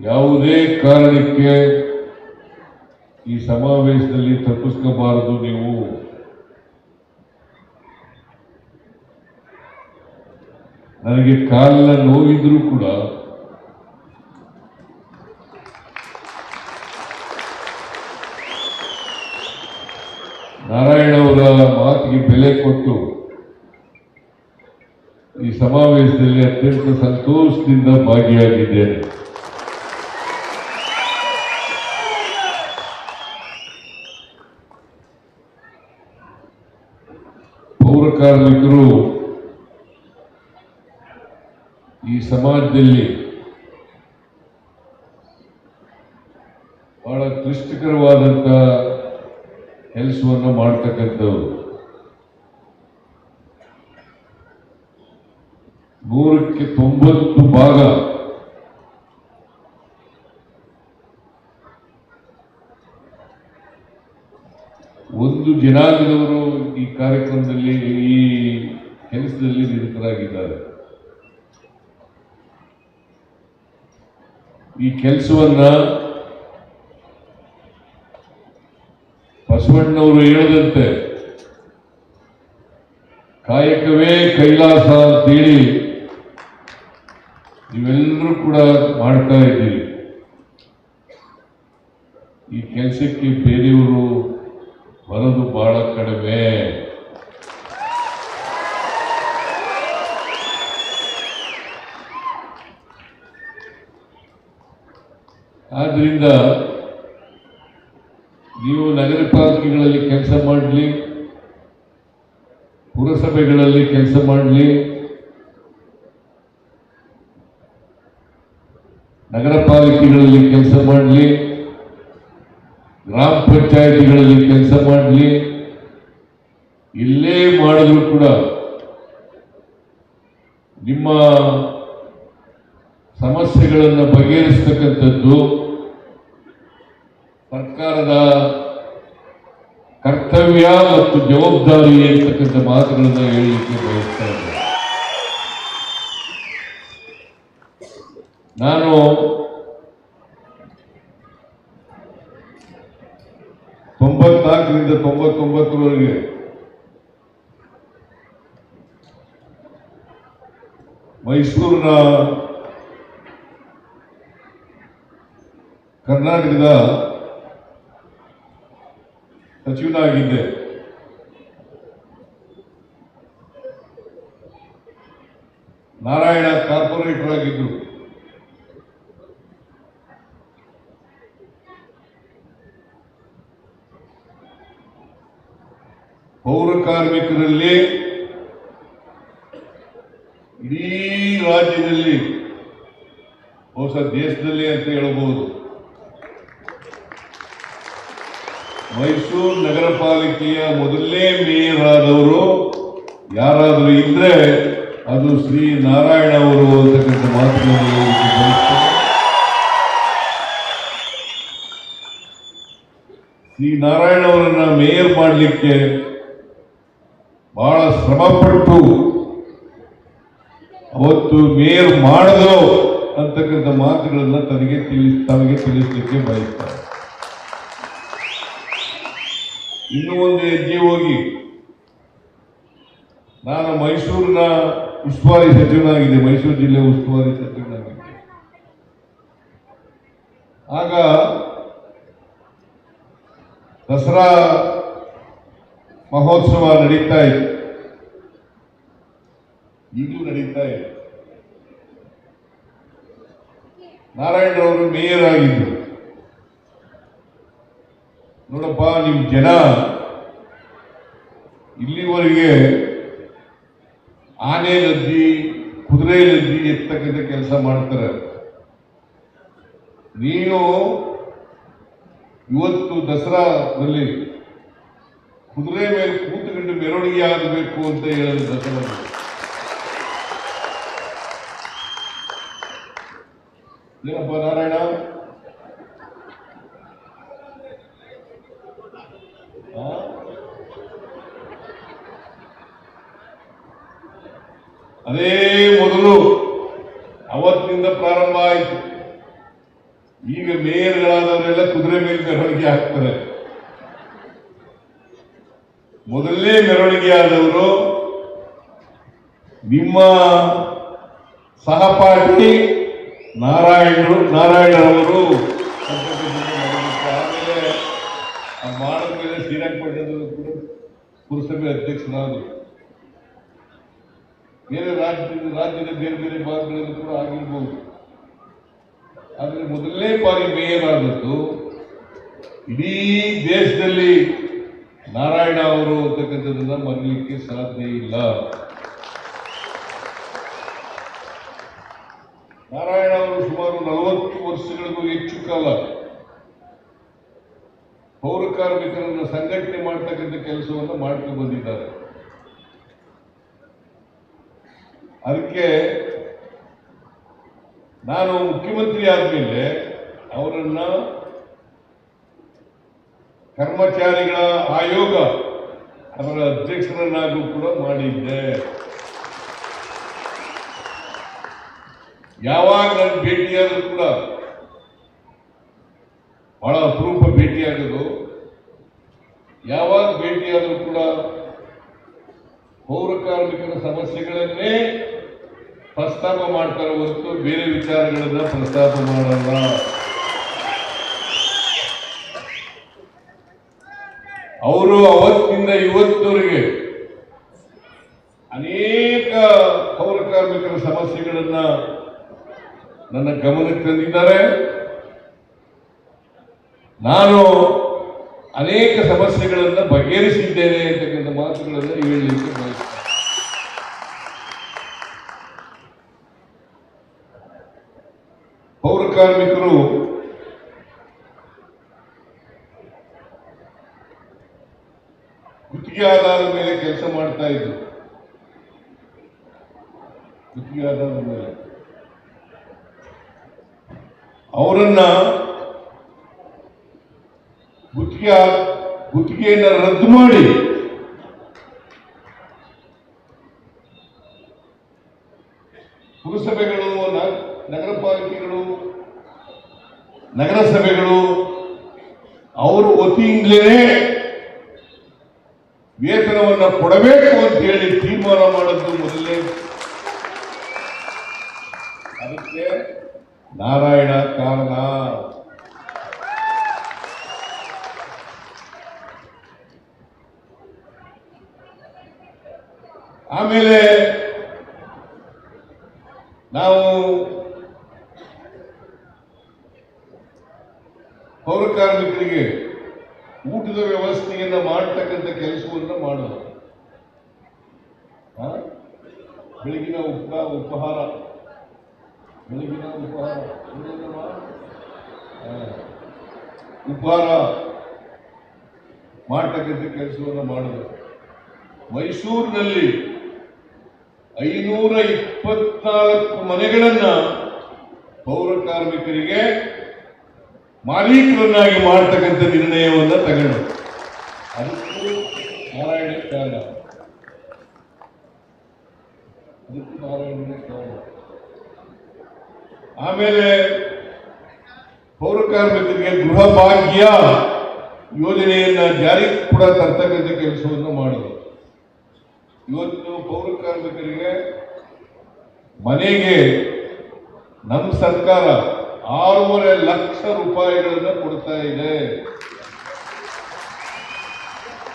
ಯಾವುದೇ ಕಾರಣಕ್ಕೆ ಈ ಸಮಾವೇಶದಲ್ಲಿ ತಪ್ಪಿಸ್ಕೋಬಾರದು ನೀವು. ನನಗೆ ಕಾಲಿನ ನೋವಿದ್ರೂ ಕೂಡ ನಾರಾಯಣ ಅವರ ಮಾತಿಗೆ ಬೆಲೆ ಕೊಟ್ಟು ಈ ಸಮಾವೇಶದಲ್ಲಿ ಅತ್ಯಂತ ಸಂತೋಷದಿಂದ ಭಾಗಿಯಾಗಿದ್ದೇನೆ ಪೌರ ಕಾರ್ಮಿಕರು ಈ ಸಮಾಜದಲ್ಲಿ ಬಹಳ ಕ್ಲಿಷ್ಟಕರವಾದಂತಹ ಕೆಲಸವನ್ನು ಮಾಡ್ತಕ್ಕಂಥವ್ರು. ನೂರಕ್ಕೆ ತೊಂಬತ್ತು ಭಾಗ ಒಂದು ಜನಾಂಗದವರು ಈ ಕಾರ್ಯಕ್ರಮದಲ್ಲಿ ನಿರತರಾಗಿದ್ದಾರೆ ಈ ಕೆಲಸವನ್ನ ಬಸವಣ್ಣವರು ಹೇಳದಂತೆ ಕಾಯಕವೇ ಕೈಲಾಸ ಅಂತೇಳಿ ನೀವೆಲ್ಲರೂ ಕೂಡ ಮಾಡ್ತಾ ಇದ್ದೀರಿ. ಈ ಕೆಲಸಕ್ಕೆ ಬೇರೆಯವರು ಬರೋದು ಬಹಳ ಕಡಿಮೆ. ಆದ್ರಿಂದ ನೀವು ನಗರ ಪಾಲಿಕೆಗಳಲ್ಲಿ ಕೆಲಸ ಮಾಡಲಿ, ಪುರಸಭೆಗಳಲ್ಲಿ ಕೆಲಸ ಮಾಡಲಿ, ನಗರ ಪಾಲಿಕೆಗಳಲ್ಲಿ ಕೆಲಸ ಮಾಡಲಿ, ಗ್ರಾಮ ಪಂಚಾಯಿತಿಗಳಲ್ಲಿ ಕೆಲಸ ಮಾಡಲಿ, ಇಲ್ಲೇ ಮಾಡಿದ್ರು ಕೂಡ ನಿಮ್ಮ ಸಮಸ್ಯೆಗಳನ್ನು ಬಗೆಹರಿಸ್ತಕ್ಕಂಥದ್ದು ಸರ್ಕಾರದ ಕರ್ತವ್ಯ ಮತ್ತು ಜವಾಬ್ದಾರಿ ಅಂತಕ್ಕಂಥ ಮಾತುಗಳನ್ನು ಹೇಳಲಿಕ್ಕೆ ಬಯಸ್ತಾ ಇದ್ದೆ ನಾನು ತೊಂಬತ್ನಾಲ್ಕರಿಂದ ತೊಂಬತ್ತೊಂಬತ್ತರವರೆಗೆ ಮೈಸೂರಿನ ಕರ್ನಾಟಕದ ಸಚಿವನಾಗಿದ್ದೆ. ನಾರಾಯಣ ಕಾರ್ಪೊರೇಟರ್ ಆಗಿದ್ದರು. ಪೌರ ಕಾರ್ಮಿಕರಲ್ಲಿ ಇಡೀ ರಾಜ್ಯದಲ್ಲಿ ಹೊಸ ದೇಶದಲ್ಲಿ ಅಂತ ಹೇಳಬಹುದು ಮೈಸೂರು ನಗರ ಪಾಲಿಕೆಯ ಮೊದಲನೇ ಮೇಯರ್ ಆದವರು ಯಾರಾದರೂ ಇದ್ರೆ ಅದು ಶ್ರೀ ನಾರಾಯಣ ಅವರು ಅಂತಕ್ಕಂಥ ಮಾತುಗಳನ್ನು ಶ್ರೀ ನಾರಾಯಣ ಅವರನ್ನ ಮೇಯರ್ ಮಾಡಲಿಕ್ಕೆ ಬಹಳ ಶ್ರಮಪಟ್ಟು ಅವತ್ತು ಮೇಯರ್ ಮಾಡದು ಅಂತಕ್ಕಂಥ ಮಾತುಗಳನ್ನ ತನಗೆ ತಿಳಿಸ್ ತಮಗೆ ತಿಳಿಸಲಿಕ್ಕೆ ಬಯಸ್ತಾರೆ. ಇನ್ನೂ ಒಂದು ಹೆಜ್ಜೆ ಹೋಗಿ. ನಾನು ಮೈಸೂರಿನ ಉಸ್ತುವಾರಿ ಸಚಿವನಾಗಿದ್ದೆ, ಮೈಸೂರು ಜಿಲ್ಲೆ ಉಸ್ತುವಾರಿ ಸಚಿವನಾಗಿದ್ದೆ. ಆಗ ದಸರಾ ಮಹೋತ್ಸವ ನಡೀತಾ ಇತ್ತು. ಈಗಲೂ ನಡೀತಾ ಇದೆ. ನಾರಾಯಣರವರು ಮೇಯರ್ ಆಗಿದ್ರು. ನೋಡಪ್ಪ, ನಿಮ್ ಜನ ಇಲ್ಲಿವರೆಗೆ ಆನೆ ಲದ್ದಿ, ಕುದುರೆ ಲದ್ದಿ ಎತ್ತಕ್ಕಂಥ ಕೆಲಸ ಮಾಡ್ತಾರೆ. ನೀನು ಇವತ್ತು ದಸರಾದಲ್ಲಿ ಕುದುರೆ ಮೇಲೆ ಕೂತುಕೊಂಡು ಮೆರವಣಿಗೆ ಆಗಬೇಕು ಅಂತ ಹೇಳಿದ್ರು ದಸರಾ ಏನಪ್ಪ ನಾರಾಯಣ ಆ? ಅದೇ ಮೊದಲು ಅವತ್ತಿನಿಂದ ಪ್ರಾರಂಭ ಆಯಿತು. ಈಗ ಮೇಯರ್ಗಳಾದವರೆಲ್ಲ ಕುದುರೆ ಮೇಲೆ ಮೆರವಣಿಗೆ ಹಾಕ್ತಾರೆ. ಮೊದಲನೇ ಮೆರವಣಿಗೆ ಆದವರು ನಿಮ್ಮ ಸಹಪಾಠಿ ನಾರಾಯಣರು, ನಾರಾಯಣರವರು. ಆಮೇಲೆ ಆ ಮೇಲೆ ಶ್ರೀರಂಗಪಟ್ಟಣದಲ್ಲೂ ಕೂಡ ಪುರಸಭೆ ಅಧ್ಯಕ್ಷರಾದರು ಬೇರೆ ರಾಜ್ಯದ ರಾಜ್ಯದ ಬೇರೆ ಬೇರೆ ಭಾಗಗಳಲ್ಲಿ ಕೂಡ ಆಗಿರ್ಬೋದು. ಆದರೆ ಮೊದಲನೇ ಬಾರಿ ಮೇಯರ್ ಆದದ್ದು ಇಡೀ ದೇಶದಲ್ಲಿ ನಾರಾಯಣ ಅವರು ಅಂತಕ್ಕಂಥದ್ದನ್ನ ಮರಲಿಕ್ಕೆ ಸಾಧ್ಯ ಇಲ್ಲ. ನಾರಾಯಣ ಅವರು ಸುಮಾರು ನಲವತ್ತು ವರ್ಷಗಳಿಗೂ ಹೆಚ್ಚು ಕಾಲ ಪೌರ ಕಾರ್ಮಿಕರನ್ನು ಸಂಘಟನೆ ಮಾಡ್ತಕ್ಕಂಥ ಕೆಲಸವನ್ನು ಮಾಡ್ಕೊಂಡು ಬಂದಿದ್ದಾರೆ. ಅದಕ್ಕೆ ನಾನು ಮುಖ್ಯಮಂತ್ರಿ ಆದ್ಮೇಲೆ ಅವರನ್ನ ಕರ್ಮಚಾರಿಗಳ ಆಯೋಗ ಅವರ ಅಧ್ಯಕ್ಷರನ್ನಾಗೂ ಕೂಡ ಮಾಡಿದ್ದೆ. ಯಾವಾಗ ನಾನು ಭೇಟಿಯಾದರೂ ಕೂಡ ಬಹಳ ಅಪರೂಪ ಭೇಟಿಯಾಗೋದು ಯಾವಾಗ ಭೇಟಿಯಾದರೂ ಕೂಡ ಪೌರ ಕಾರ್ಮಿಕರ ಸಮಸ್ಯೆಗಳನ್ನೇ ಪ್ರಸ್ತಾಪ ಮಾಡ್ತಾರೆ ಹೊರತು ಬೇರೆ ವಿಚಾರಗಳನ್ನ ಪ್ರಸ್ತಾಪ ಮಾಡಲ್ಲ. ಅವರು ಅವತ್ತಿಂದ ಇವತ್ತವರೆಗೆ ಅನೇಕ ಪೌರ ಕಾರ್ಮಿಕರ ಸಮಸ್ಯೆಗಳನ್ನ ನನ್ನ ಗಮನಕ್ಕೆ ತಂದಿದ್ದಾರೆ. ನಾನು ಅನೇಕ ಸಮಸ್ಯೆಗಳನ್ನು ಬಗೆಹರಿಸಿದ್ದೇನೆ ಅಂತಕ್ಕಂಥ ಮಾತುಗಳನ್ನು ಹೇಳಲಿಕ್ಕೆ ಬಯಸ್ತಾರೆ ಪೌರ ಕಾರ್ಮಿಕರು ಗುತ್ತಿಗೆ ಆಧಾರದ ಮೇಲೆ ಕೆಲಸ ಮಾಡ್ತಾ ಇದ್ರು. ಗುತ್ತಿಗೆ ಆಧಾರದ ಮೇಲೆ. ಅವರನ್ನ ಗುತ್ತಿಗೆ ಗುತ್ತಿಗೆಯನ್ನು ರದ್ದು ಮಾಡಿ. ಪುರಸಭೆಗಳು ನಗರ ಪಾಲಿಕೆಗಳು ನಗರಸಭೆಗಳು, ಅವರು ವತಿಯಿಂದಲೇ ವೇತನವನ್ನು ಕೊಡಬೇಕು ಅಂತ ಹೇಳಿ ತೀರ್ಮಾನ ಮಾಡದ್ದು ಮೊದಲೇ ಅದಕ್ಕೆ ನಾರಾಯಣ ಕಾರಣ ಆಮೇಲೆ ನಾವು ಪೌರ ಕಾರ್ಮಿಕರಿಗೆ ಊಟದ ವ್ಯವಸ್ಥೆಯನ್ನು ಮಾಡ್ತಕ್ಕಂಥ ಕೆಲಸವನ್ನು ಮಾಡೋದು? ಬೆಳಗಿನ ಉಪ, ಉಪಹಾರ. ಬೆಳಗಿನ ಉಪಹಾರ. ಉಪಹಾರ ಮಾಡ್ತಕ್ಕಂಥ ಕೆಲಸವನ್ನು ಮಾಡೋದು. ಮೈಸೂರಿನಲ್ಲಿ ಐನೂರ ಇಪ್ಪತ್ನಾಲ್ಕು ಮನೆಗಳನ್ನ ಪೌರ ಕಾರ್ಮಿಕರಿಗೆ ಮಾಲೀಕರನ್ನಾಗಿ ಮಾಡ್ತಕ್ಕಂಥ ನಿರ್ಣಯವನ್ನ ತಗೊಂಡು. ಅದಕ್ಕೂ ನಾರಾಯಣ ಕಾರಣ. ಅದಕ್ಕೂ ಕಾರಣ. ಆಮೇಲೆ ಪೌರ ಕಾರ್ಮಿಕರಿಗೆ ಗೃಹ ಭಾಗ್ಯ ಯೋಜನೆಯನ್ನ ಜಾರಿ ಕೂಡ ತರ್ತಕ್ಕಂಥ ಕೆಲಸವನ್ನು ಮಾಡಿದ್ರು. ಇವತ್ತು ಪೌರ ಕಾರ್ಮಿಕರಿಗೆ ಮನೆಗೆ ನಮ್ಮ ಸರ್ಕಾರ ಆರೂವರೆ ಲಕ್ಷ ರೂಪಾಯಿಗಳನ್ನು ಕೊಡ್ತಾ ಇದೆ.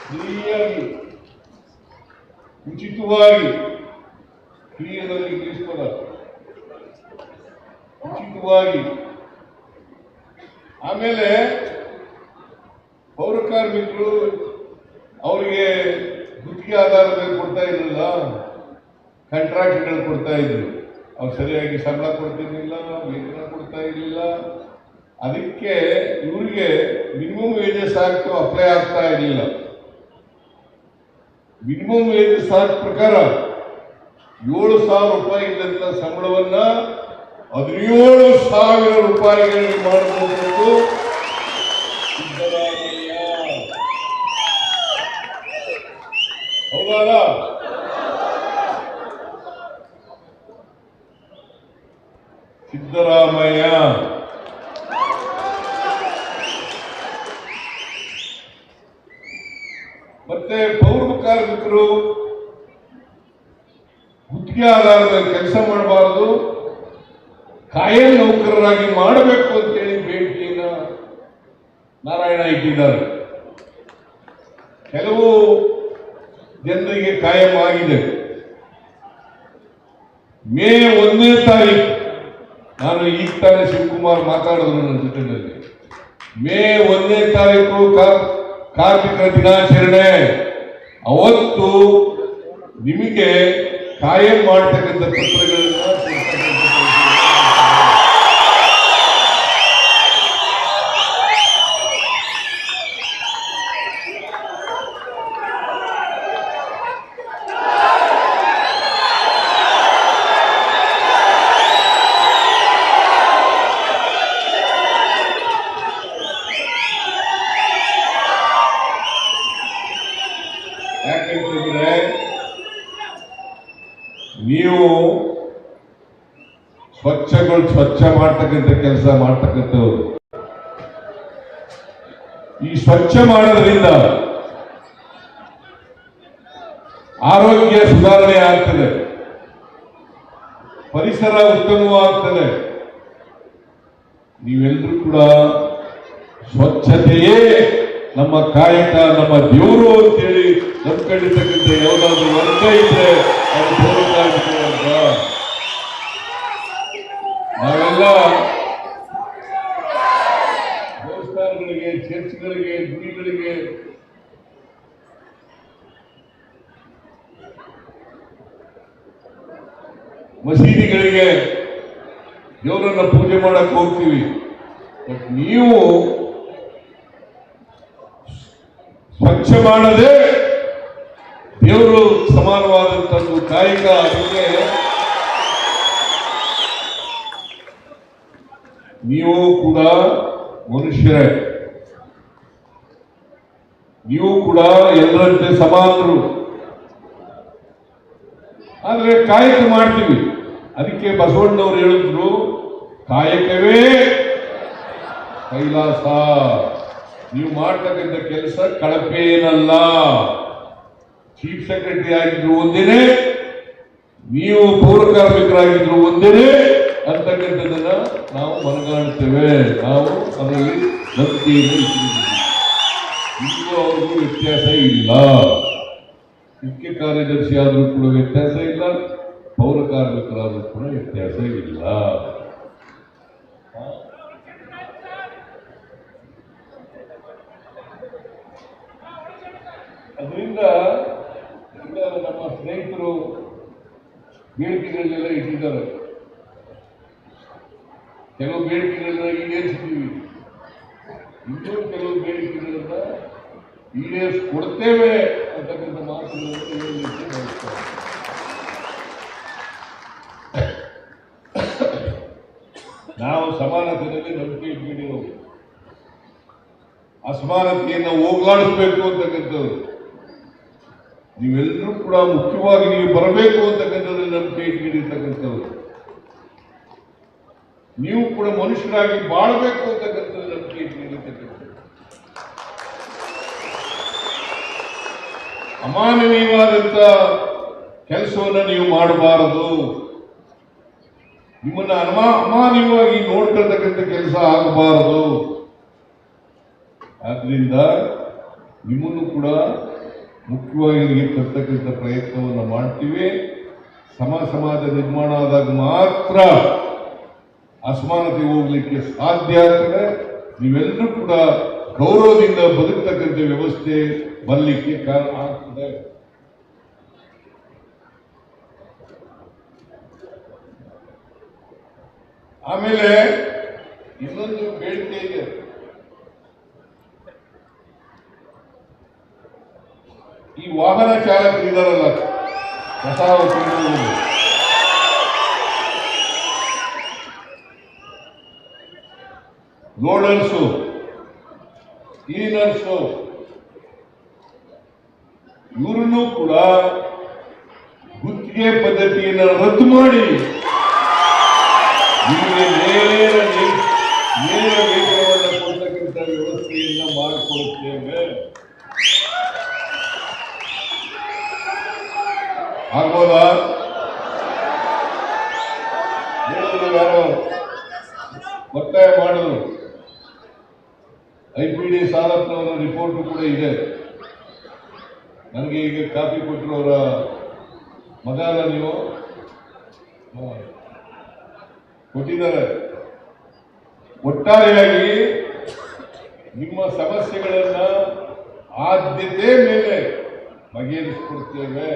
ಫ್ರೀಯಾಗಿ, ಉಚಿತವಾಗಿ ಫ್ರೀ ಅನ್ನೋದು ಉಚಿತವಾಗಿ. ಆಮೇಲೆ ಪೌರ ಕಾರ್ಮಿಕರು ಅವರಿಗೆ ಗುತ್ತಿಗೆ ಆಧಾರದ ಮೇಲೆ ಕೊಡ್ತಾ ಇರಲಿಲ್ಲ ಕಾಂಟ್ರಾಕ್ಟ್ಗಳು ಕೊಡ್ತಾ ಇದ್ರು. ಅವ್ರು ಸರಿಯಾಗಿ ಸಂಬಳ ಕೊಡ್ತಿರ್ಲಿಲ್ಲ, ವೇತನ ಕೊಡ್ತಾ ಇರಲಿಲ್ಲ. ಅದಕ್ಕೆ ಇವರಿಗೆ ಮಿನಿಮಮ್ ವೇಜಸ್ ಆಕ್ಟ್ ಅಪ್ಲೈ ಆಗ್ತಾ ಇರಲಿಲ್ಲ. ಮಿನಿಮಮ್ ವೇಜಸ್ ಆಕ್ಟ್ ಪ್ರಕಾರ ಏಳು ಸಾವಿರ ರೂಪಾಯಿ ಇದ್ದಂಥ ಸಂಬಳವನ್ನ ಹದಿನೇಳು ಸಾವಿರ ರೂಪಾಯಿಗಳಿಗೆ ಮಾಡಬಹುದು ಸಿದ್ದರಾಮಯ್ಯ. ಮತ್ತೆ ಪೌರ ಕಾರ್ಮಿಕರು ಗುತ್ತಿಗೆ ಆಧಾರದಲ್ಲಿ ಕೆಲಸ ಮಾಡಬಾರದು. ಕಾಯಂ ನೌಕರರಾಗಿ ಮಾಡಬೇಕು ಅಂತೇಳಿ ಬೇಡಿಕೆಯನ್ನ ನಾರಾಯಣ ಇಟ್ಟಿದ್ದಾರೆ. ಕೆಲವು ಜನರಿಗೆ ಕಾಯಮಾಗಿದೆ. ಮೇ ಒಂದನೇ ತಾರೀಕು ನಾನು ಈಗ ತಾನೇ ಶಿವಕುಮಾರ್ ಮಾತಾಡಿದ್ರು ನನ್ನ ಜೊತೆಯಲ್ಲಿ. ಮೇ ಒಂದನೇ ತಾರೀಕು ಕಾ- ಕಾರ್ಮಿಕರ ದಿನಾಚರಣೆ. ಅವತ್ತು ನಿಮಗೆ ಕಾಯಂ ಮಾಡ್ತಕ್ಕಂಥ ಪತ್ರಗಳನ್ನ ಕೊಡ್ತಕ್ಕಂಥ ಕೆಲಸ ಯಾಕಂತಂದ್ರೆ ನೀವು ಸ್ವಚ್ಛಗಳು ಸ್ವಚ್ಛ ಮಾಡ್ತಕ್ಕಂಥ ಕೆಲಸ ಮಾಡ್ತಕ್ಕಂಥವ್ರು. ಈ ಸ್ವಚ್ಛ ಮಾಡೋದ್ರಿಂದ ಆರೋಗ್ಯ ಸುಧಾರಣೆ ಆಗ್ತದೆ. ಪರಿಸರ ಉತ್ತಮವಾಗ್ತದೆ. ನೀವೆಲ್ಲರೂ ಕೂಡ ಸ್ವಚ್ಛತೆಯೇ ನಮ್ಮ ಕಾಯಕ, ನಮ್ಮ ದೇವರು ಅಂತೇಳಿ ನಂಬ್ಕೊಂಡಿರ್ತಕ್ಕಂಥ ಯಾವುದಾದ್ರೂ ವರ್ಗ ಇದ್ರೆ ಅದು ವರ್ಗ ನಾವೆಲ್ಲ ದೇವಸ್ಥಾನಗಳಿಗೆ, ಚರ್ಚ್ಗಳಿಗೆ, ಗುಡಿಗಳಿಗೆ ಮಸೀದಿಗಳಿಗೆ ದೇವರನ್ನ ಪೂಜೆ ಮಾಡಕ್ ಹೋಗ್ತೀವಿ. ಬಟ್ ನೀವು ಸ್ವಚ್ಛ ಮಾಡದೆ ದೇವರು ಸಮಾನವಾದಂಥದ್ದು ಕಾಯಕ ಅದಕ್ಕೆ ನೀವು ಕೂಡ ಮನುಷ್ಯರೇ. ನೀವು ಕೂಡ ಎಲ್ಲರಂತೆ ಸಮಾನರು. ಆದರೆ ಕಾಯಕ ಮಾಡ್ತೀವಿ. ಅದಕ್ಕೆ ಬಸವಣ್ಣವ್ರು ಹೇಳಿದ್ರು, ಕಾಯಕವೇ ಕೈಲಾಸ. ನೀವು ಮಾಡ್ತಕ್ಕಂಥ ಕೆಲಸ ಕಳಪೇನಲ್ಲ ಚೀಫ್ ಸೆಕ್ರೆಟರಿ ಆಗಿದ್ರು ಒಂದೇನೆ, ನೀವು ಪೌರ ಕಾರ್ಮಿಕರಾಗಿದ್ರು ಒಂದೇನೆ, ಅಂತಕ್ಕಂಥದ್ದನ್ನ ನಾವು ಮನಗಾಣುತ್ತೇವೆ ನಾವು ಅದರಲ್ಲಿ ನಂಬಿಕೆಯನ್ನು ಅವ್ರಿಗೂ ವ್ಯತ್ಯಾಸ ಇಲ್ಲ. ಮುಖ್ಯ ಕಾರ್ಯದರ್ಶಿ ಆದರೂ ಕೂಡ ವ್ಯತ್ಯಾಸ ಇಲ್ಲ. ಪೌರ ಕಾರ್ಮಿಕರಾದರೂ ಕೂಡ ವ್ಯತ್ಯಾಸ ಇಲ್ಲ. ಅದರಿಂದ ಎಲ್ಲ ನಮ್ಮ ಸ್ನೇಹಿತರು ಬೇಡಿಕೆಗಳನ್ನೆಲ್ಲ ಇಟ್ಟಿದ್ದಾರೆ. ಕೆಲವು ಬೇಡಿಕೆಗಳನ್ನ ಈಡೇರಿಸ್ತೀವಿ ಇನ್ನೂ ಕೆಲವು ಬೇಡಿಕೆಗಳನ್ನ ಈಡೇರಿಸ್ಕೊಡ್ತೇವೆ ಅಂತಕ್ಕಂಥ ಮಾತುಗಳನ್ನು ನಾವು ಸಮಾನತೆಯಲ್ಲಿ ನಂಬಿಕೆ ಇಟ್ಕೊಂಡಿರೋದು. ಅಸಮಾನತೆಯನ್ನು ಹೋಗ್ಲಾಡಿಸ್ಬೇಕು ಅಂತಕ್ಕಂಥದ್ದು. ನೀವೆಲ್ಲರೂ ಕೂಡ ಮುಖ್ಯವಾಗಿ ನೀವು ಬರಬೇಕು ಅಂತಕ್ಕಂಥದ್ದು ನಂಬಿಕೆ ಇಟ್ಕೊಂಡಿರ್ತಕ್ಕಂಥದ್ದು ನೀವು ಕೂಡ ಮನುಷ್ಯರಾಗಿ ಬಾಳಬೇಕು ಅಂತಕ್ಕಂಥದ್ದು ನಂಬಿಕೆ ಇಟ್ಕೊಂಡಿರ್ತಕ್ಕಂಥದ್ದು ಅಮಾನವೀಯವಾದಂಥ ಕೆಲಸವನ್ನು ನೀವು ಮಾಡಬಾರದು. ನಿಮ್ಮನ್ನ ಅನಮಾ, ಅಮಾನವೀಯವಾಗಿ ನೋಡ್ಕೊಳ್ತಕ್ಕಂಥ ಕೆಲಸ ಆಗಬಾರದು. ಆದ್ರಿಂದ ನಿಮ್ಮನ್ನು ಕೂಡ ಮುಖ್ಯವಾಗಿ ತರ್ತಕ್ಕಂಥ ಪ್ರಯತ್ನವನ್ನು ಮಾಡ್ತೀವಿ. ಸಮ ಸಮಾಜ ನಿರ್ಮಾಣ ಆದಾಗ ಮಾತ್ರ ಅಸಮಾನತೆ ಹೋಗ್ಲಿಕ್ಕೆ ಸಾಧ್ಯ ಆಗ್ತದೆ. ನೀವೆಲ್ಲರೂ ಕೂಡ ಗೌರವದಿಂದ ಬದುಕ್ತಕ್ಕಂಥ ವ್ಯವಸ್ಥೆ ಬರಲಿಕ್ಕೆ ಕಾರಣ ಆಗ್ತದೆ. ಆಮೇಲೆ ಇನ್ನೊಂದು ಬೇಡಿಕೆ ಇದೆ. ಈ ವಾಹನ ಚಾಲಕರು ಇದಾರಲ್ಲ ಕಸ ಈ ಕ್ಲೀನರ್ಸು ಇವ್ರನ್ನೂ ಕೂಡ ಗುತ್ತಿಗೆ ಪದ್ಧತಿಯನ್ನು ರದ್ದು ಮಾಡಿ. ನಿಮಗೆ ನೇರ ನೇರ ವೇತನವನ್ನು ಕೊಡ್ತಕ್ಕಂಥ ವ್ಯವಸ್ಥೆಯನ್ನ ಮಾಡಿಕೊಡುತ್ತೇವೆ ಆಗ್ಬೋದಾ? ಒತ್ತಾಯ ಮಾಡಿದ್ರು ಐ ಪಿ ಡಿ ಸಾಲಪ್ಪನವರ ರಿಪೋರ್ಟ್ ಕೂಡ ಇದೆ. ನನಗೆ ಈಗ ಕಾಪಿ ಕೊಟ್ಟರು ಅವರ ಮಗ ಅಲ್ಲ ನೀವು. ಕೊಟ್ಟಿದ್ದಾರೆ. ಒಟ್ಟಾರೆಯಾಗಿ ನಿಮ್ಮ ಸಮಸ್ಯೆಗಳನ್ನು ಆದ್ಯತೆ ಮೇಲೆ ಬಗೆಹರಿಸಿಕೊಡ್ತೇವೆ.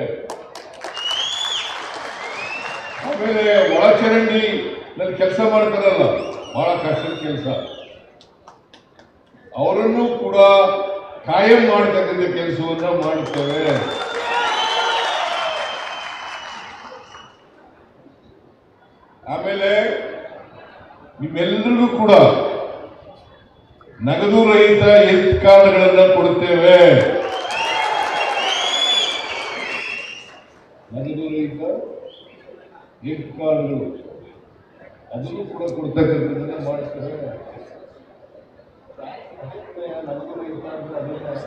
ಆಮೇಲೆ ಒಳಚರಂಡಿ ನನ್ನ ಕೆಲಸ ಮಾಡ್ತಾರಲ್ಲ, ಬಹಳ ಕಷ್ಟದ ಕೆಲಸ. ಅವರನ್ನು ಕೂಡ ಕಾಯಂ ಮಾಡತಕ್ಕಂಥ ಕೆಲಸವನ್ನ ಮಾಡುತ್ತೇವೆ. ಆಮೇಲೆ ನಿಮ್ಮೆಲ್ಲರಿಗೂ ಕೂಡ ನಗದು ರಹಿತ ಎತ್ ಕಾರ್ಡ್ಗಳನ್ನ ಕೊಡುತ್ತೇವೆ ನಗದು ರಹಿತ ಹೆಲ್ತ್ ಕಾರ್ಡ್ಗಳು ಅದನ್ನು ಕೂಡ ಕೊಡ್ತಕ್ಕಂಥದ್ದನ್ನ ಮಾಡ್ತೇವೆ ಅದಕ್ಕೆ ನಗದು ರಹಿತ ಅಂದ್ರೆ ಅದನ್ನ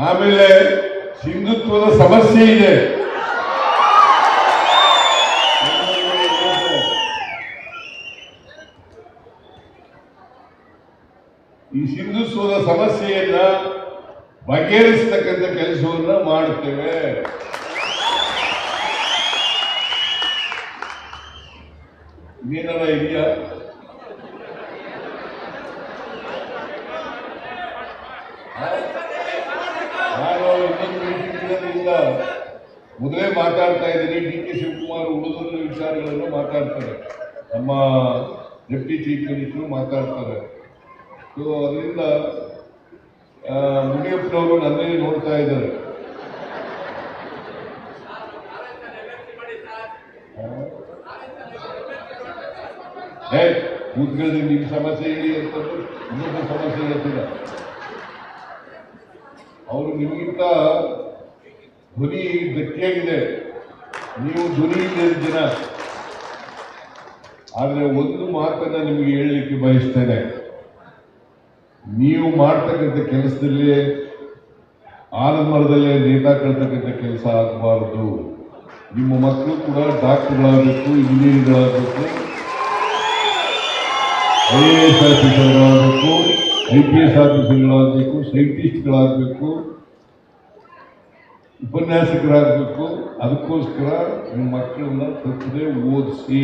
ಆಮೇಲೆ ಸಿಂಧುತ್ವದ ಸಮಸ್ಯೆ ಇದೆ ಈ ಸಿಂಧುತ್ವದ ಸಮಸ್ಯೆಯನ್ನ ಬಗೆಹರಿಸತಕ್ಕಂಥ ಕೆಲಸವನ್ನ ಮಾಡುತ್ತೇವೆ. ಇನ್ನೇನಾರ ಇದೆಯಾ? ನಾನು ಮೀಟಿಂಗ್ಗಳಿಂದ ಮೊದಲೇ ಮಾತಾಡ್ತಾ ಇದ್ದೀನಿ. ಡಿ ಕೆ ಶಿವಕುಮಾರ್ ಉಳಿದ ವಿಚಾರಗಳನ್ನು ಮಾತಾಡ್ತಾರೆ. ನಮ್ಮ ಡೆಪ್ಟಿ ಚೀಫ್ ಮಿನಿಸ್ಟರ್ ಮಾತಾಡ್ತಾರೆ. ಸೊ ಅದರಿಂದ ಮುನಿಯಪ್ಪನವರು ನನ್ನೇ ನೋಡ್ತಾ ಇದ್ದಾರೆ. ಏ, ಕೂತ್ಕೊಳ್ಳಿ ನಿಮ್ಮ ಸಮಸ್ಯೆ ಹೇಳಿ ಅಂತಂದ್ರೆ ಇನ್ನೊಂದು ಸಮಸ್ಯೆ ಹೇಳ್ತಿಲ್ಲ ಅವರು ನಿಮಗಿಂತ ಧ್ವನಿ ಗಟ್ಟಿಯಾಗಿದೆ ನೀವು ಧ್ವನಿ ಇಲ್ಲದ ಜನ ಆದರೆ ಒಂದು ಮಾತನ್ನ ನಿಮಗೆ ಹೇಳಲಿಕ್ಕೆ ಬಯಸ್ತೇನೆ. ನೀವು ಮಾಡ್ತಕ್ಕಂಥ ಕೆಲಸದಲ್ಲಿ, ಆಲಮರದಲ್ಲೇ ನೇತಾಕೊಳ್ತಕ್ಕಂಥ ಕೆಲಸ ಆಗಬಾರದು. ನಿಮ್ಮ ಮಕ್ಕಳು ಕೂಡ ಡಾಕ್ಟರ್ಗಳಾಗಬೇಕು, ಇಂಜಿನಿಯರ್ಗಳಾಗಬೇಕು, ಐ ಎ ಎಸ್ ಆಫೀಸರ್ಗಳಾಗಬೇಕು, ಐ ಪಿ ಎಸ್ ಆಫೀಸರ್ಗಳಾಗಬೇಕು, ಸೈಂಟಿಸ್ಟ್ಗಳಾಗಬೇಕು, ಉಪನ್ಯಾಸಕರಾಗಬೇಕು. ಅದಕ್ಕೋಸ್ಕರ ನಿಮ್ಮ ಮಕ್ಕಳನ್ನ ತಪ್ಪದೆ ಓದಿಸಿ,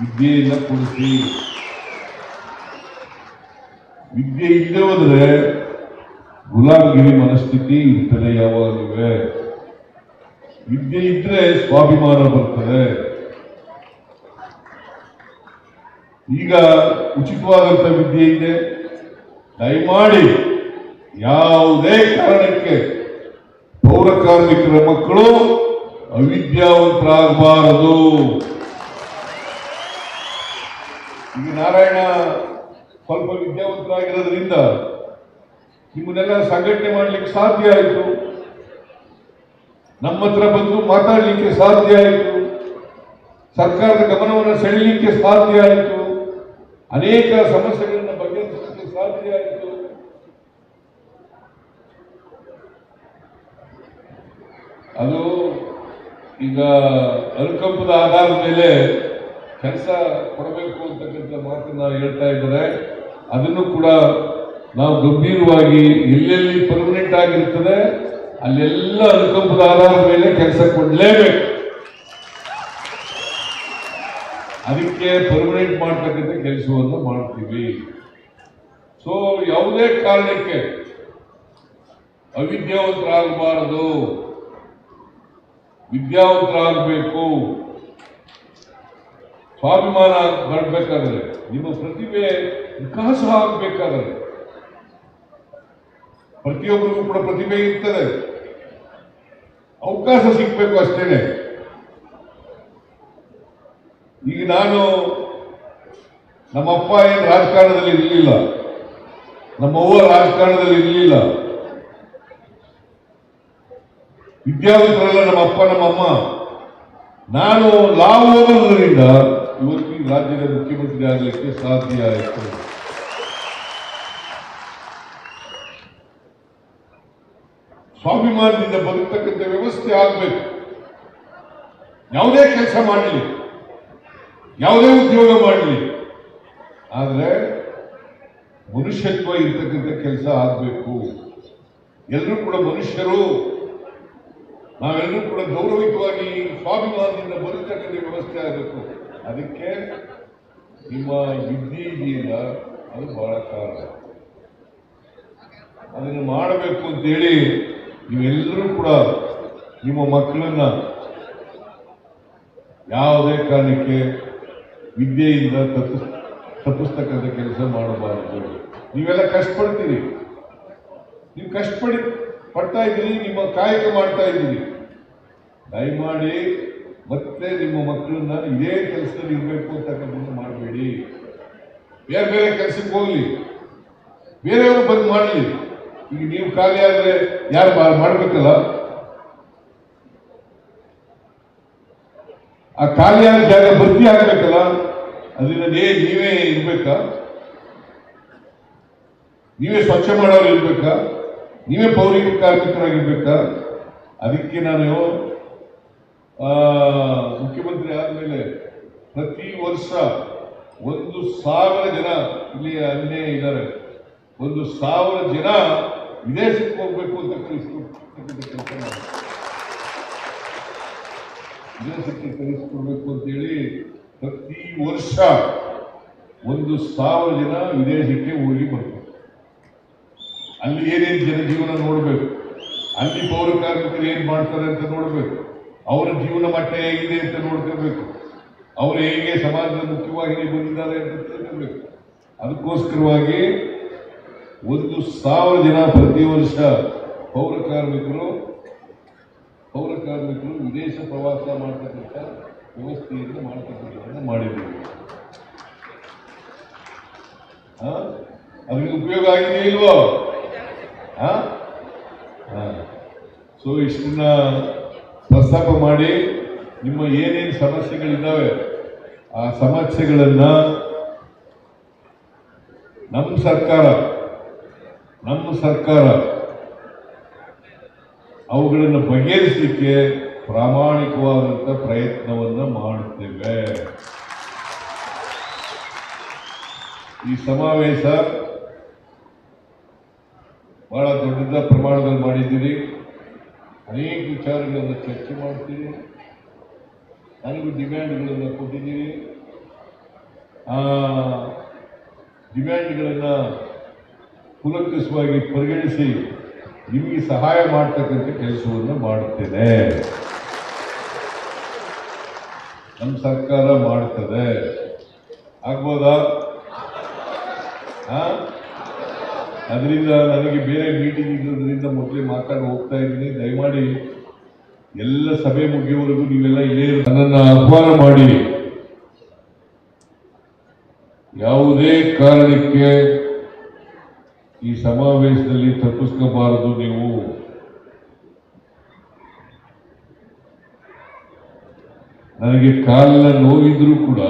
ವಿದ್ಯೆಯನ್ನು ಕೊಡಿಸಿ. ವಿದ್ಯೆ ಇಲ್ಲದೆ ಹೋದ್ರೆ ಗುಲಾಮಗಿರಿ ಮನಸ್ಥಿತಿ ಇರ್ತದೆ ಯಾವಾಗಲೂ. ವಿದ್ಯೆ ಇದ್ರೆ ಸ್ವಾಭಿಮಾನ ಬರ್ತದೆ. ಈಗ ಉಚಿತವಾದಂಥ ವಿದ್ಯೆ ಇದೆ. ದಯಮಾಡಿ ಯಾವುದೇ ಕಾರಣಕ್ಕೆ ಪೌರ ಕಾರ್ಮಿಕರ ಮಕ್ಕಳು ಅವಿದ್ಯಾವಂತರಾಗಬಾರದು. ಈಗ ನಾರಾಯಣ ಸ್ವಲ್ಪ ವಿದ್ಯಾವಂತರಾಗಿರೋದ್ರಿಂದ ನಿಮ್ಮನ್ನೆಲ್ಲ ಸಂಘಟನೆ ಮಾಡಲಿಕ್ಕೆ ಸಾಧ್ಯ ಆಯಿತು. ನಮ್ಮ ಹತ್ರ ಬಂದು ಮಾತಾಡಲಿಕ್ಕೆ ಸಾಧ್ಯ ಆಯಿತು. ಸರ್ಕಾರದ ಗಮನವನ್ನು ಸೆಳೆಯಲಿಕ್ಕೆ ಸಾಧ್ಯ ಆಯಿತು. ಅನೇಕ ಸಮಸ್ಯೆಗಳನ್ನು ಬಗೆಹರಿಸಲಿಕ್ಕೆ ಸಾಧ್ಯ ಆಯಿತು. ಅದು ಈಗ ಅನುಕಂಪದ ಆಧಾರದ ಮೇಲೆ ಕೆಲಸ ಕೊಡಬೇಕು ಅಂತಕ್ಕಂಥ ಮಾತನ್ನ ಹೇಳ್ತಾ ಇದ್ದಾರೆ. ಅದನ್ನು ಕೂಡ ನಾವು ಗಂಭೀರವಾಗಿ ಎಲ್ಲೆಲ್ಲಿ ಪರ್ಮನೆಂಟ್ ಆಗಿರ್ತದೆ, ಅಲ್ಲೆಲ್ಲ ಅನುಕಂಪದ ಆಧಾರದ ಮೇಲೆ ಕೆಲಸ ಕೊಡಲೇಬೇಕು. ಅದಕ್ಕೆ ಪರ್ಮನೆಂಟ್ ಮಾಡ್ತಕ್ಕಂಥ ಕೆಲಸವನ್ನು ಮಾಡ್ತೀವಿ. ಸೊ ಯಾವುದೇ ಕಾರಣಕ್ಕೆ ಅವಿದ್ಯಾವಂತರಾಗಬಾರದು. ವಿದ್ಯಾವಂತರಾಗಬೇಕು. ಸ್ವಾಭಿಮಾನ ಬರಬೇಕಾದ್ರೆ ನಿಮ್ಮ ಪ್ರತಿಭೆ ವಿಕಾಸ ಆಗಬೇಕಾದ್ರೆ ಪ್ರತಿಯೊಬ್ಬರಿಗೂ ಕೂಡ ಪ್ರತಿಭೆ ಇರ್ತದೆ. ಅವಕಾಶ ಸಿಗಬೇಕು ಅಷ್ಟೇನೆ. ಈಗ ನಾನು ನಮ್ಮಪ್ಪ ಏನು ರಾಜಕಾರಣದಲ್ಲಿ ಇರಲಿಲ್ಲ ನಮ್ಮವ್ವ ರಾಜಕಾರಣದಲ್ಲಿ ಇರಲಿಲ್ಲ. ವಿದ್ಯಾವಂತರಲ್ಲ ನಮ್ಮ ಅಪ್ಪ ನಮ್ಮಮ್ಮ ನಾನು ಲಾ ಓದೋದ್ರಿಂದ ಇವತ್ತು ರಾಜ್ಯದ ಮುಖ್ಯಮಂತ್ರಿ ಆಗಲಿಕ್ಕೆ ಸಾಧ್ಯ ಆಯಿತು. ಸ್ವಾಭಿಮಾನದಿಂದ ಬದುಕ್ತಕ್ಕಂಥ ವ್ಯವಸ್ಥೆ ಆಗಬೇಕು. ಯಾವುದೇ ಕೆಲಸ ಮಾಡಲಿ, ಯಾವುದೇ ಉದ್ಯೋಗ ಮಾಡಲಿ, ಆದರೆ ಮನುಷ್ಯತ್ವ ಇರ್ತಕ್ಕಂಥ ಕೆಲಸ ಆಗಬೇಕು. ಎಲ್ಲರೂ ಕೂಡ ಮನುಷ್ಯರು, ನಾವೆಲ್ಲರೂ ಕೂಡ ಗೌರವಿತವಾಗಿ ಸ್ವಾಭಿಮಾನದಿಂದ ಬದುಕತಕ್ಕಂಥ ವ್ಯವಸ್ಥೆ ಆಗಬೇಕು. ಅದಕ್ಕೆ ನಿಮ್ಮ ವಿದ್ಯೆ ಇದೆಯಲ್ಲ ಅದು ಬಹಳ ಕಾರಣ. ಅದನ್ನು ಮಾಡಬೇಕು ಅಂತೇಳಿ ನೀವೆಲ್ಲರೂ ಕೂಡ ನಿಮ್ಮ ಮಕ್ಕಳನ್ನ ಯಾವುದೇ ಕಾರಣಕ್ಕೆ ವಿದ್ಯೆಯಿಂದ ತಪ್ಪಿಸ್ ತಪ್ಪಿಸ್ತಕ್ಕಂಥ ಕೆಲಸ ಮಾಡಬಾರದು. ನೀವೆಲ್ಲ ಕಷ್ಟಪಡ್ತೀರಿ. ನೀವು ಕಷ್ಟಪಡಿ ಪಡ್ತಾ ಇದ್ದೀರಿ, ನಿಮ್ಮ ಕಾಯಕ ಮಾಡ್ತಾ ಇದ್ದೀರಿ. ದಯಮಾಡಿ ಮತ್ತೆ ನಿಮ್ಮ ಮಕ್ಕಳನ್ನ ಇದೇ ಕೆಲಸದಲ್ಲಿ ಇರಬೇಕು ಅಂತಕ್ಕಂಥದ್ದು ಮಾಡಬೇಡಿ. ಬೇರೆ ಬೇರೆ ಕೆಲಸಕ್ಕೆ ಹೋಗ್ಲಿ. ಬೇರೆಯವರು ಬಂದು ಮಾಡಲಿ. ಈಗ ನೀವು ಖಾಲಿ ಆದರೆ ಯಾರು ಮಾಡಬೇಕಲ್ಲ? ಆ ಆ ಆದ ಜಾಗ ಭರ್ತಿ ಆಗ್ಬೇಕಲ್ಲ? ಅದರಿಂದ ನೀವೇ ಇರ್ಬೇಕಾ? ನೀವೇ ಸ್ವಚ್ಛ ಮಾಡೋರು ಇರ್ಬೇಕಾ? ನೀವೇ ಪೌರಿಕ ಕಾರ್ಮಿಕರಾಗಿರ್ಬೇಕಾ? ಅದಕ್ಕೆ ನಾನು ಮುಖ್ಯಮಂತ್ರಿ ಆದಮೇಲೆ ಪ್ರತಿ ವರ್ಷ ಒಂದು ಸಾವಿರ ಜನ ಇಲ್ಲಿ ಅಲ್ಲೇ ಇದ್ದಾರೆ. ಒಂದು ಸಾವಿರ ಜನ ವಿದೇಶಕ್ಕೆ ಹೋಗ್ಬೇಕು ಅಂತ ಕಳಿಸ್ಕೊಡ್ತಕ್ಕಂಥ ಕೆಲಸ ಮಾಡಿ. ವಿದೇಶಕ್ಕೆ ಕಲಿಸ್ಕೊಡ್ಬೇಕು ಅಂತೇಳಿ ಪ್ರತಿ ವರ್ಷ ಒಂದು ಸಾವಿರ ಜನ ವಿದೇಶಕ್ಕೆ ಹೋಗಿ ಬರ್ತಾರೆ. ಅಲ್ಲಿ ಏನೇನು ಜನಜೀವನ ನೋಡಬೇಕು? ಅಲ್ಲಿ ಪೌರ ಕಾರ್ಮಿಕರು ಏನು ಮಾಡ್ತಾರೆ ಅಂತ ನೋಡಬೇಕು? ಅವರ ಜೀವನ ಮಟ್ಟ ಹೇಗಿದೆ ಅಂತ ನೋಡ್ಕೋಬೇಕು. ಅವರು ಹೇಗೆ ಸಮಾಜದ ಮುಖ್ಯವಾಹಿನಿ ಬಂದಿದ್ದಾರೆ ಅಂತ ತಿಳ್ಕೋಬೇಕು. ಅದಕ್ಕೋಸ್ಕರವಾಗಿ ಒಂದು ಸಾವಿರ ಜನ ಪ್ರತಿ ವರ್ಷ ಪೌರ ಕಾರ್ಮಿಕರು ಪೌರ ಕಾರ್ಮಿಕರು ವಿದೇಶ ಪ್ರವಾಸ ಮಾಡ್ತಕ್ಕಂಥ ವ್ಯವಸ್ಥೆಯನ್ನು ಮಾಡ್ತಕ್ಕಂಥದ್ದನ್ನು ಮಾಡಿದ್ದೀವಿ? ಅದಕ್ಕೆ ಉಪಯೋಗ ಆಗಿದೆ ಇಲ್ವೋ? ಸೊ ಇಷ್ಟನ್ನ ಪ್ರಸ್ತಾಪ ಮಾಡಿ ನಿಮ್ಮ ಏನೇನು ಸಮಸ್ಯೆಗಳಿದ್ದಾವೆ, ಆ ಸಮಸ್ಯೆಗಳನ್ನ ನಮ್ಮ ಸರ್ಕಾರ ನಮ್ಮ ಸರ್ಕಾರ ಅವುಗಳನ್ನು ಬಗೆಹರಿಸಲಿಕ್ಕೆ ಪ್ರಾಮಾಣಿಕವಾದಂಥ ಪ್ರಯತ್ನವನ್ನು ಮಾಡುತ್ತೇವೆ. ಈ ಸಮಾವೇಶ ಬಹಳ ದೊಡ್ಡದ ಪ್ರಮಾಣದಲ್ಲಿ ಮಾಡಿದ್ದೀರಿ. ಅನೇಕ ವಿಚಾರಗಳನ್ನು ಚರ್ಚೆ ಮಾಡ್ತೀರಿ. ನನಗೂ ಡಿಮ್ಯಾಂಡ್ಗಳನ್ನು ಕೊಟ್ಟಿದ್ದೀರಿ. ಆ, ಡಿಮ್ಯಾಂಡ್ಗಳನ್ನು ಕುಲಂಕುಷವಾಗಿ ಪರಿಗಣಿಸಿ ನಿಮಗೆ ಸಹಾಯ ಮಾಡ್ತಕ್ಕಂಥ ಕೆಲಸವನ್ನು ಮಾಡುತ್ತೇನೆ. ನಮ್ಮ ಸರ್ಕಾರ ಮಾಡ್ತದೆ. ಆಗ್ಬೋದಾ? ಆ? ಅದರಿಂದ ನನಗೆ ಬೇರೆ ಮೀಟಿಂಗ್ ಇರೋದ್ರಿಂದ ಮೊದಲೇ ಮಾತಾಡಿ ಹೋಗ್ತಾ ಇದ್ದೀನಿ. ದಯಮಾಡಿ ಎಲ್ಲ ಸಭೆ ಮುಗಿಯುವವರೆಗೂ ನೀವೆಲ್ಲ ಇಲ್ಲೇ ನನ್ನನ್ನು ಆಹ್ವಾನ ಮಾಡಿ. ಯಾವುದೇ ಕಾರಣಕ್ಕೆ ಈ ಸಮಾವೇಶದಲ್ಲಿ ತಪ್ಪಿಸ್ಕೋಬಾರದು ನೀವು. ನನಗೆ ಕಾಲಿನ ನೋವಿದ್ರೂ ಕೂಡ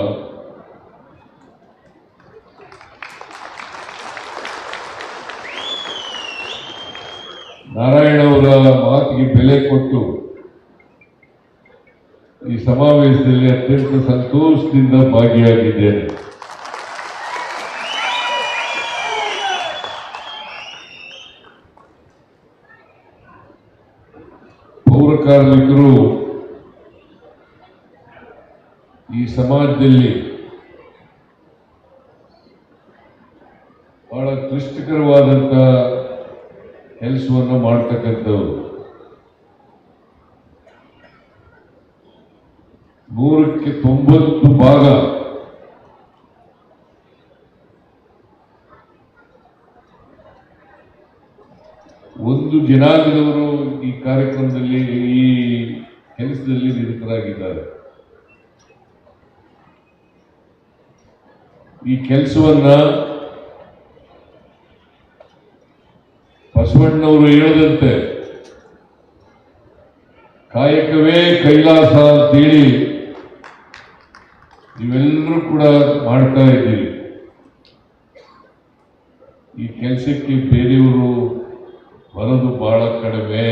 ನಾರಾಯಣ ಅವರ ಮಾತಿಗೆ ಬೆಲೆ ಕೊಟ್ಟು ಈ ಸಮಾವೇಶದಲ್ಲಿ ಅತ್ಯಂತ ಸಂತೋಷದಿಂದ ಭಾಗಿಯಾಗಿದ್ದೇನೆ. ಪೌರ ಕಾರ್ಮಿಕರು ಈ ಸಮಾಜದಲ್ಲಿ ಬಹಳ ಕ್ಲಿಷ್ಟಕರವಾದಂಥ ಕೆಲಸವನ್ನು ಮಾಡ್ತಕ್ಕಂಥವ್ರು. ನೂರಕ್ಕೆ ತೊಂಬತ್ತು ಭಾಗ. ಒಂದು ಜನಾಂಗದವರು ಈ ಕಾರ್ಯಕ್ರಮದಲ್ಲಿ ಈ ಕೆಲಸದಲ್ಲಿ ನಿರತರಾಗಿದ್ದಾರೆ. ಈ ಕೆಲಸವನ್ನ ಬಸವಣ್ಣವರು ಹೇಳದಂತೆ, ಕಾಯಕವೇ ಕೈಲಾಸ ಅಂತೇಳಿ ನೀವೆಲ್ಲರೂ ಕೂಡ ಮಾಡ್ತಾ ಇದ್ದೀರಿ. ಈ ಕೆಲಸಕ್ಕೆ ಬೇರೆಯವರು ಬರೋದು ಬಹಳ ಕಡಿಮೆ.